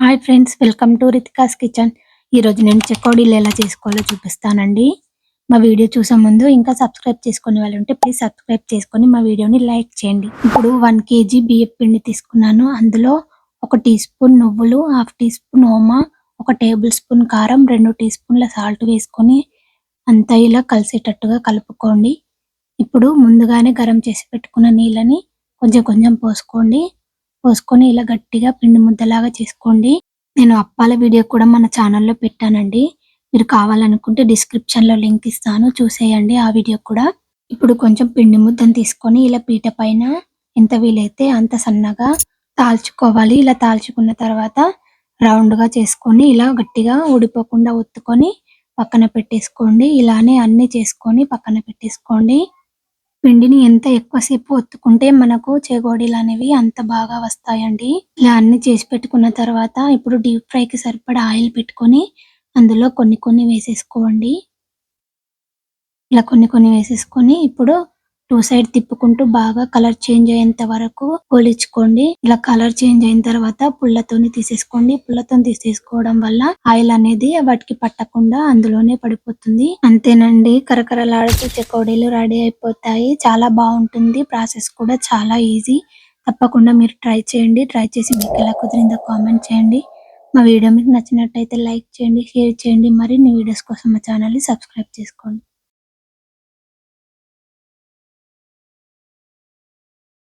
Hi friends welcome to Ritika's kitchen. ఈ రోజు నేను చెకోడీలు ఎలా చేసుకోవాలో చూపిస్తానండి. మా వీడియో చూసే ముందు ఇంకా సబ్స్క్రైబ్ చేసుకునే వాళ్ళు ఉంటే ప్లీజ్ సబ్స్క్రైబ్ చేసుకొని మా వీడియోని లైక్ చేయండి. ఇప్పుడు వన్ కేజీ బియ్యం పిండి తీసుకున్నాను. అందులో ఒక టీ స్పూన్ నువ్వులు హాఫ్ టీ స్పూన్ ఓమా ఒక టేబుల్ స్పూన్ కారం రెండు టీ స్పూన్ల సాల్ట్ వేసుకొని అంతా ఇలా కలిసేటట్టుగా కలుపుకోండి. ఇప్పుడు ముందుగానే గరం చేసి పెట్టుకున్న నీళ్ళని కొంచెం కొంచెం పోసుకోండి. పోసుకొని ఇలా గట్టిగా పిండి ముద్దలాగా చేసుకోండి. నేను అప్పాల వీడియో కూడా మన ఛానల్లో పెట్టానండి. మీరు కావాలనుకుంటే డిస్క్రిప్షన్లో లింక్ ఇస్తాను. చూసేయండి ఆ వీడియో కూడా. ఇప్పుడు కొంచెం పిండి ముద్దను తీసుకొని ఇలా పీట పైన ఎంత వీలైతే అంత సన్నగా తాల్చుకోవాలి. ఇలా తాల్చుకున్న తర్వాత రౌండ్గా చేసుకొని ఇలా గట్టిగా ఊడిపోకుండా ఒత్తుకొని పక్కన పెట్టేసుకోండి. ఇలానే అన్ని చేసుకొని పక్కన పెట్టేసుకోండి. పిండిని ఎంత ఎక్కువసేపు ఒత్తుకుంటే మనకు చెగోడీలు అనేవి అంత బాగా వస్తాయండి. ఇలా అన్ని చేసి పెట్టుకున్న తర్వాత ఇప్పుడు డీప్ ఫ్రై కి సరిపడా ఆయిల్ పెట్టుకొని అందులో కొన్ని కొన్ని వేసేసుకోండి. ఇలా కొన్ని కొన్ని వేసేసుకొని ఇప్పుడు టూ సైడ్ తిప్పుకుంటూ బాగా కలర్ చేంజ్ అయ్యేంత వరకు పోలించుకోండి ఇలా కలర్ చేంజ్ అయిన తర్వాత పుల్లతోని తీసేసుకోండి. పుల్లతో తీసేసుకోవడం వల్ల ఆయిల్ అనేది వాటికి పట్టకుండా అందులోనే పడిపోతుంది. అంతేనండి. కరకరలాడుతూ చెకోడీలు రెడీ అయిపోతాయి. చాలా బాగుంటుంది. ప్రాసెస్ కూడా చాలా ఈజీ. తప్పకుండా మీరు ట్రై చేయండి. ట్రై చేసి మీకు ఎలా కుదిరిందో కామెంట్ చేయండి. మా వీడియో మీకు నచ్చినట్టయితే లైక్ చేయండి షేర్ చేయండి. మరిన్ని వీడియోస్ కోసం మా ఛానల్ని సబ్స్క్రైబ్ చేసుకోండి.